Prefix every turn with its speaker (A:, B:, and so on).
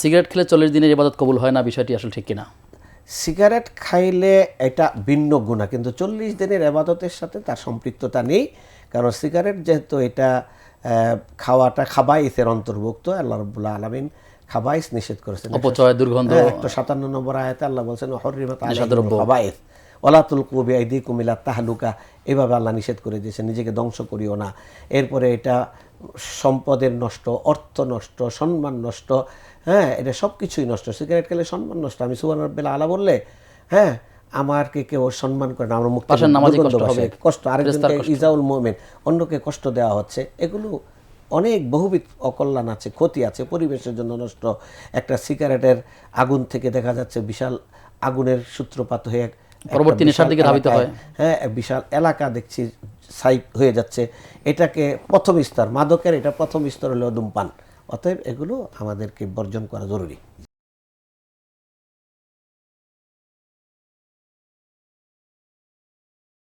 A: Cigarette খেলে চল্লিশ দিনের ইবাদত কবুল হয় না বিষয়টি আসলে ঠিক কিনা?
B: সিগারেট খাইলে এটা ভিন্ন গুণা কিন্তু চল্লিশ দিনের আবাদতের সাথে তার সম্পৃক্ততা নেই কারণ সিগারেট যেহেতু এটা খাওয়াটা খাবাইসের অন্তর্ভুক্ত আল্লাহ রবুল্লাহ আলমিন খাবাইস নিষেধ করেছেন।
A: অপচয় দুর্গন্ধ।
B: হ্যাঁ, একশো সাতান্ন নম্বর আয়াতে আল্লাহ বলছেন হরিমত খাবাইস। ওলাতুল কুবি আইদি কুমিলা তাহলুকা। এভাবে আল্লাহ নিষেধ করে দিয়েছে নিজেকে ধ্বংস করিও না। এরপরে এটা সম্পদের নষ্ট অর্থ নষ্ট সম্মান নষ্ট হ্যাঁ এটা সব কিছুই নষ্ট। সিগারেট খেলে সম্মান নষ্ট। আমি সুবান আলা বললে হ্যাঁ আমারকে কেউ সম্মান করে না আমরা মুক্ত
A: কষ্ট
B: আরেকজনকে ইজাউল মোমেন অন্যকে কষ্ট দেওয়া হচ্ছে। এগুলো অনেক বহুবিধ অকল্যাণ আছে ক্ষতি আছে পরিবেশের জন্য নষ্ট। একটা সিগারেটের আগুন থেকে দেখা যাচ্ছে বিশাল আগুনের সূত্রপাত হয়ে
A: পরবর্তী নেশার দিকে ধাবিত হয়।
B: হ্যাঁ বিশাল এলাকা দেখছি সাইট হয়ে যাচ্ছে। এটাকে প্রথম স্তর, মাদকের এটা প্রথম স্তর হলো ধূমপান। অতএব এগুলো আমাদেরকে বর্জন করা জরুরি।